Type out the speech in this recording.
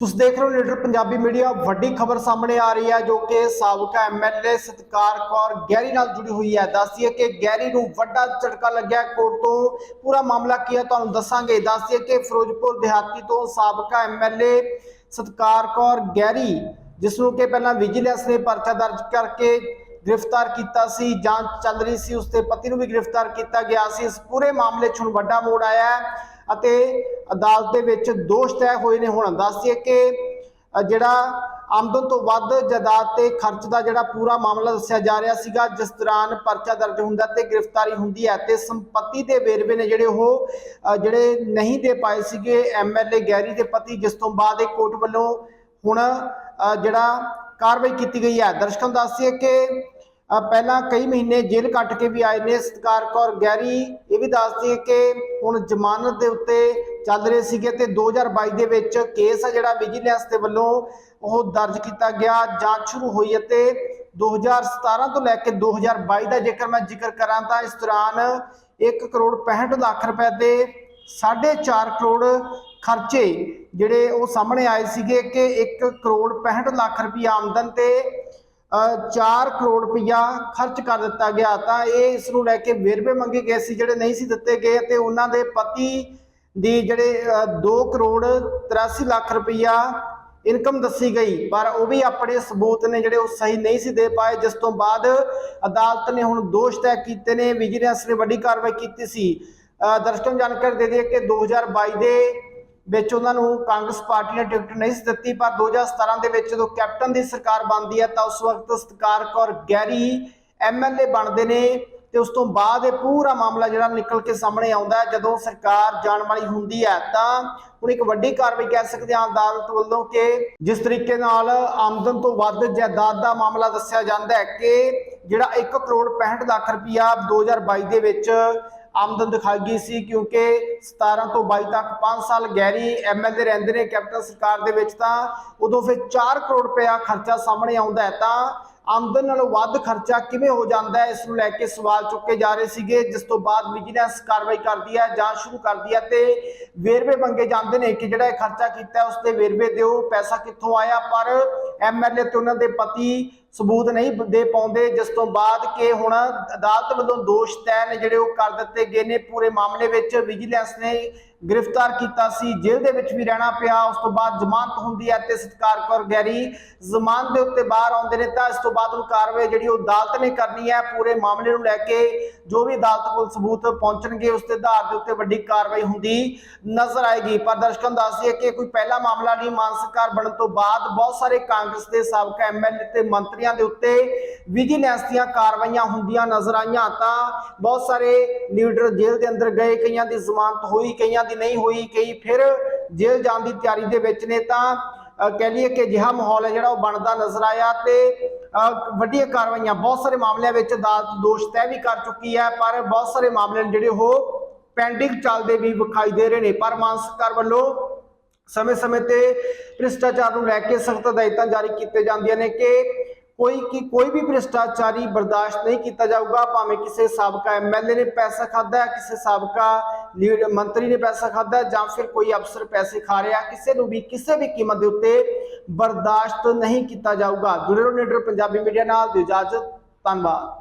ਤੁਸੀਂ ਦੇਖ ਰਹੇ ਹੋ ਲੀਡਰ ਪੰਜਾਬੀ ਮੀਡੀਆ, ਵੱਡੀ ਖਬਰ ਸਾਹਮਣੇ ਆ ਰਹੀ ਹੈ ਜੋ ਕਿ ਸਾਬਕਾ ਐਮਐਲਏ ਸਤਕਾਰ ਕੌਰ ਗੈਰੀ ਨਾਲ ਜੁੜੀ ਹੋਈ ਹੈ। ਦੱਸਦੀਏ ਕਿ ਗੈਰੀ ਨੂੰ ਵੱਡਾ ਝਟਕਾ ਲੱਗਿਆ ਕੋਰਟ ਤੋਂ। ਪੂਰਾ ਮਾਮਲਾ ਕੀ ਹੈ ਤੁਹਾਨੂੰ ਦੱਸਾਂਗੇ। ਦੱਸਦੀਏ ਕਿ ਫਿਰੋਜ਼ਪੁਰ ਦਿਹਾਤੀ ਤੋਂ ਸਾਬਕਾ ਐਮਐਲਏ ਸਤਕਾਰ ਕੌਰ ਗੈਰੀ ਜਿਸ ਨੂੰ ਕਿ ਪਹਿਲਾਂ ਵਿਜੀਲੈਂਸ ਨੇ ਪਰਚਾ ਦਰਜ ਕਰਕੇ ਗ੍ਰਿਫਤਾਰ ਕੀਤਾ ਸੀ, ਜਾਂਚ ਚੱਲ ਰਹੀ ਸੀ, ਉਸਦੇ ਪਤੀ ਨੂੰ ਵੀ ਗ੍ਰਿਫਤਾਰ ਕੀਤਾ ਗਿਆ ਸੀ। ਇਸ ਪੂਰੇ ਮਾਮਲੇ 'ਚ ਹੁਣ ਵੱਡਾ ਮੋੜ ਆਇਆ ਅਤੇ ਅਦਾਲਤ ਦੇ ਵਿੱਚ ਦੋਸ਼ ਤੈਅ ਹੋਏ ਨੇ। ਹੁਣ ਦੱਸਦੀਏ ਕਿ ਜਿਹੜਾ ਆਮਦਨ ਤੋਂ ਵੱਧ ਜਾਇਦਾਦ ਤੇ ਖਰਚ ਦਾ ਜਿਹੜਾ ਪੂਰਾ ਮਾਮਲਾ ਦੱਸਿਆ ਜਾ ਰਿਹਾ ਸੀਗਾ ਜਿਸ ਦੌਰਾਨ ਪਰਚਾ ਦਰਜ ਹੁੰਦਾ ਤੇ ਗ੍ਰਿਫਤਾਰੀ ਹੁੰਦੀ ਹੈ ਤੇ ਸੰਪਤੀ ਦੇ ਵੇਰਵੇ ਨੇ ਜਿਹੜੇ ਉਹ ਜਿਹੜੇ ਨਹੀਂ ਦੇ ਪਾਏ ਸੀਗੇ ਐਮਐਲਏ ਗੈਰੀ ਦੇ ਪਤੀ ਜਿਸ ਤੋਂ ਬਾਅਦ ਇਹ ਕੋਰਟ ਵੱਲੋਂ ਹੁਣ ਅ, ਜਿਹੜਾ ਕਾਰਵਾਈ ਕੀਤੀ ਗਈ ਹੈ। ਦਰਸ਼ਕਾਂ ਨੂੰ ਦੱਸੀਏ ਕਿ ਪਹਿਲਾਂ ਕਈ ਮਹੀਨੇ ਜੇਲ੍ਹ ਕੱਟ ਕੇ ਵੀ ਆਏ ਨੇ। ਸਤਕਾਰ ਕੌਰ ਗੈਰੀ ਇਹ ਵੀ ਦੱਸਦੀ ਹੈ ਕਿ ਹੁਣ ਜ਼ਮਾਨਤ ਦੇ ਉੱਤੇ ਚੱਲ ਰਹੇ ਸੀਗੇ ਤੇ 2022 ਦੇ ਵਿੱਚ ਕੇਸ ਆ ਜਿਹੜਾ ਵਿਜੀਲੈਂਸ ਦੇ ਵੱਲੋਂ ਉਹ ਦਰਜ ਕੀਤਾ ਗਿਆ। ਜਾਂਚ ਸ਼ੁਰੂ ਹੋਈ ਅਤੇ 2017 ਤੋਂ ਲੈ ਕੇ 2022 ਦਾ ਜੇਕਰ ਮੈਂ ਜ਼ਿਕਰ ਕਰਾਂ ਤਾਂ ਇਸ ਦੌਰਾਨ 1 ਕਰੋੜ 65 ਲੱਖ ਰੁਪਏ ਦੇ 4.5 ਕਰੋੜ ਖਰਚੇ ਜਿਹੜੇ ਉਹ ਸਾਹਮਣੇ ਆਏ ਸੀਗੇ ਕਿ 1 ਕਰੋੜ 65 ਲੱਖ ਰੁਪਏ ਆਮਦਨ ਤੇ 4 ਕਰੋੜ ਰੁਪਇਆ ਖਰਚ ਕਰ ਦਿੱਤਾ ਗਿਆ ਤਾਂ ਇਹ ਇਸ ਨੂੰ ਲੈ ਕੇ ਵੇਰਵੇ ਮੰਗੇ ਗਏ ਸੀ, ਜਿਹੜੇ ਨਹੀਂ ਸੀ ਦਿੱਤੇ ਗਏ ਤੇ ਉਹਨਾਂ ਦੇ ਪਤੀ ਦੀ ਜਿਹੜੇ 2 ਕਰੋੜ 83 ਲੱਖ ਰੁਪਇਆ ਇਨਕਮ ਦੱਸੀ ਗਈ, ਪਰ ਉਹ ਵੀ ਆਪਣੇ ਸਬੂਤ ਨੇ ਜਿਹੜੇ ਉਹ ਸਹੀ ਨਹੀਂ ਸੀ ਦੇ ਪਾਏ, ਜਿਸ ਤੋਂ ਬਾਅਦ ਅਦਾਲਤ ਨੇ ਹੁਣ ਦੋਸ਼ ਤੈਅ ਕੀਤੇ ਨੇ, ਵਿਜੀਲੈਂਸ ਨੇ ਵੱਡੀ ਕਾਰਵਾਈ ਕੀਤੀ ਸੀ। ਦਰਸ਼ਕਾਂ ਨੂੰ ਜਾਣਕਾਰੀ ਦੇ ਦਈਏ ਕਿ 2022 ਦੇ ਵਿੱਚ ਉਹਨਾਂ ਨੂੰ ਕਾਂਗਰਸ ਪਾਰਟੀ ਨੇ ਟਿਕਟ ਨਹੀਂ ਸੀ ਦਿੱਤੀ, ਪਰ 2017 ਦੇ ਵਿੱਚ ਜਦੋਂ ਕੈਪਟਨ ਦੀ ਸਰਕਾਰ ਬਣਦੀ ਹੈ ਤਾਂ ਉਸ ਵਕਤ ਸਤਕਾਰ ਕੌਰ ਗੈਰੀ ਐਮਐਲਏ ਬਣਦੇ ਨੇ ਤੇ ਉਸ ਤੋਂ ਬਾਅਦ ਇਹ ਪੂਰਾ ਮਾਮਲਾ ਜਿਹੜਾ ਨਿਕਲ ਕੇ ਸਾਹਮਣੇ ਆਉਂਦਾ ਹੈ। ਜਦੋਂ ਸਰਕਾਰ ਜਾਣ ਵਾਲੀ ਹੁੰਦੀ ਹੈ ਤਾਂ ਹੁਣ ਇੱਕ ਵੱਡੀ ਕਾਰਵਾਈ ਕਹਿ ਸਕਦੇ ਹਾਂ ਅਦਾਲਤ ਵੱਲੋਂ ਕਿ ਜਿਸ ਤਰੀਕੇ ਨਾਲ ਆਮਦਨ ਤੋਂ ਵੱਧ ਜਾਇਦਾਦ ਦਾ ਮਾਮਲਾ ਦੱਸਿਆ ਜਾਂਦਾ ਹੈ ਕਿ ਜਿਹੜਾ 1 ਕਰੋੜ 65 ਲੱਖ ਰੁਪਇਆ 2022 ਦੇ ਵਿੱਚ ਆਮਦਨ ਦਿਖਾਈ ਗਈ ਸੀ ਕਿਉਂਕਿ 17 ਤੋਂ 22 ਤੱਕ 5 ਸਾਲ ਗੈਰੀ ਐਮਐਲਏ ਰਹਿੰਦੇ ਨੇ ਕੈਪਟਨ ਸਰਕਾਰ ਦੇ ਵਿੱਚ ਤਾਂ ਉਦੋਂ ਫਿਰ 4 ਕਰੋੜ ਰੁਪਇਆ ਖਰਚਾ ਸਾਹਮਣੇ ਆਉਂਦਾ ਹੈ ਤਾਂ ਆਮਦਨ ਨਾਲੋਂ ਵੱਧ ਖਰਚਾ ਕਿਵੇਂ ਹੋ ਜਾਂਦਾ ਹੈ? ਇਸ ਨੂੰ ਲੈ ਕੇ ਸਵਾਲ ਚੁੱਕੇ ਜਾ ਰਹੇ ਸੀਗੇ ਜਿਸ ਤੋਂ ਬਾਅਦ ਵਿਜੀਲੈਂਸ ਕਾਰਵਾਈ ਕਰਦੀ ਹੈ ਜਾਂਚ ਸ਼ੁਰੂ ਕਰਦੀ ਹੈ ਤੇ ਵੇਰਵੇ ਮੰਗੇ ਜਾਂਦੇ ਨੇ ਕਿ ਜਿਹੜਾ ਇਹ ਖਰਚਾ ਕੀਤਾ ਹੈ, ਉਸ ਦੇ ਵੇਰਵੇ ਦਿਓ ਪੈਸਾ ਕਿੱਥੋਂ ਆਇਆ? ਪਰ ਐਮਐਲਏ ਤੇ ਉਹਨਾਂ ਦੇ ਪਤੀ ਸਬੂਤ ਨਹੀਂ ਦੇ ਪਾਉਂਦੇ। ਜਿਸ ਤੋਂ ਬਾਅਦ ਕਿ ਹੁਣ ਅਦਾਲਤ ਵੱਲੋਂ ਦੋਸ਼ ਤੈਅ ਨੇ ਜਿਹੜੇ ਉਹ ਕਰ ਦਿੱਤੇ ਗਏ ਨੇ। ਪੂਰੇ ਮਾਮਲੇ ਵਿੱਚ ਵਿਜੀਲੈਂਸ ਨੇ ਗ੍ਰਿਫਤਾਰ ਕੀਤਾ ਸੀ। ਜੇਲ੍ਹ ਦੇ ਵਿੱਚ ਵੀ ਰਹਿਣਾ ਪਿਆ। ਉਸ ਤੋਂ ਬਾਅਦ ਜ਼ਮਾਨਤ ਹੁੰਦੀ ਹੈ ਤੇ ਸਤਕਾਰ ਕੌਰ ਗੈਰੀ ਜ਼ਮਾਨਤ ਦੇ ਉੱਤੇ ਬਾਹਰ ਆਉਂਦੇ ਨੇ। ਤਾਂ ਇਸ ਤੋਂ ਬਾਅਦ ਉਹ ਕਾਰਵਾਈ ਜਿਹੜੀ ਉਹ ਅਦਾਲਤ ਨੇ ਕਰਨੀ ਹੈ। ਪੂਰੇ ਮਾਮਲੇ ਨੂੰ ਲੈ ਕੇ ਜੋ ਵੀ ਅਦਾਲਤ ਕੋਲ ਸਬੂਤ ਪਹੁੰਚਣਗੇ, ਉਸ ਦੇ ਆਧਾਰ ਦੇ ਉੱਤੇ ਵੱਡੀ ਕਾਰਵਾਈ ਹੁੰਦੀ ਨਜ਼ਰ ਆਏਗੀ। ਪਰ ਦਰਸ਼ਕਾਂ ਨੂੰ ਦੱਸ ਦਈਏ ਕਿ ਕੋਈ ਪਹਿਲਾ ਮਾਮਲਾ ਨਹੀਂ। ਮਾਨ ਸਰਕਾਰ ਬਣਨ ਤੋਂ ਬਾਅਦ ਬਹੁਤ ਸਾਰੇ ਕਾਂਗਰਸ ਦੇ ਸਾਬਕਾ ਐਮਐਲਏ ਤੇ ਮੰਤਰੀਆਂ ਦੇ ਉੱਤੇ ਵਿਜੀਲੈਂਸ ਦੀਆਂ ਕਾਰਵਾਈਆਂ ਹੁੰਦੀਆਂ ਨਜ਼ਰ ਆਈਆਂ। ਤਾਂ ਬਹੁਤ ਸਾਰੇ ਲੀਡਰ ਜੇਲ੍ਹ ਦੇ ਅੰਦਰ ਗਏ, ਕਈਆਂ ਦੀ ਜ਼ਮਾਨਤ ਹੋਈ, ਕਈਆਂ ਦੀ ਨਹੀਂ ਹੋਈ, ਕਈ ਫਿਰ ਜੇਲ੍ਹ ਜਾਣ ਦੀ ਤਿਆਰੀ ਦੇ ਵਿੱਚ ਨੇ। ਤਾਂ ਕਹਿ ਲਈਏ ਕਿ ਜਿਹਾ ਮਾਹੌਲ ਹੈ ਜਿਹੜਾ ਉਹ ਬਣਦਾ ਨਜ਼ਰ ਆਇਆ ਤੇ ਵੱਡੀਆਂ ਕਾਰਵਾਈਆਂ, ਬਹੁਤ ਸਾਰੇ ਮਾਮਲਿਆਂ ਵਿੱਚ ਅਦਾਲਤ ਦੋਸ਼ ਤੈਅ ਵੀ ਕਰ ਚੁੱਕੀ ਹੈ, ਪਰ ਬਹੁਤ ਸਾਰੇ ਮਾਮਲੇ ਨੇ ਜਿਹੜੇ ਉਹ ਪੈਂਡਿੰਗ ਚੱਲਦੇ ਵੀ ਵਿਖਾਈ ਦੇ ਰਹੇ ਨੇ। ਪਰ ਮਾਨ ਸਰਕਾਰ ਵੱਲੋਂ ਸਮੇਂ-ਸਮੇਂ ਤੇ ਭ੍ਰਿਸ਼ਟਾਚਾਰ ਨੂੰ ਲੈ ਕੇ ਸਖਤ ਹਦਾਇਤਾਂ ਜਾਰੀ ਕੀਤੇ ਜਾਂਦੀਆਂ ਨੇ ਕਿ ਕੋਈ ਕੀ ਕੋਈ ਵੀ ਭ੍ਰਿਸ਼ਟਾਚਾਰੀ ਬਰਦਾਸ਼ਤ ਨਹੀਂ ਕੀਤਾ ਜਾਊਗਾ, ਭਾਵੇਂ ਕਿਸੇ ਸਾਬਕਾ ਐਮਐਲਏ ਨੇ ਪੈਸਾ ਖਾਦਾ ਹੈ ਕਿਸੇ ਸਾਬਕਾ ਲੀਡ ਮੰਤਰੀ ਨੇ ਪੈਸਾ ਖਾਦਾ ਜਾਂ ਫਿਰ ਕੋਈ ਅਫਸਰ ਪੈਸੇ ਖਾ ਰਿਹਾ, ਕਿਸੇ ਨੂੰ ਵੀ, ਕਿਸੇ ਵੀ ਕੀਮਤ ਦੇ ਉੱਤੇ ਬਰਦਾਸ਼ਤ ਨਹੀਂ ਕੀਤਾ ਜਾਊਗਾ। ਜੁੜੇ ਰਹੋ ਲੀਡਰ ਪੰਜਾਬੀ ਮੀਡੀਆ ਨਾਲ ਦੀ ਇਜਾਜ਼ਤ, ਧੰਨਵਾਦ।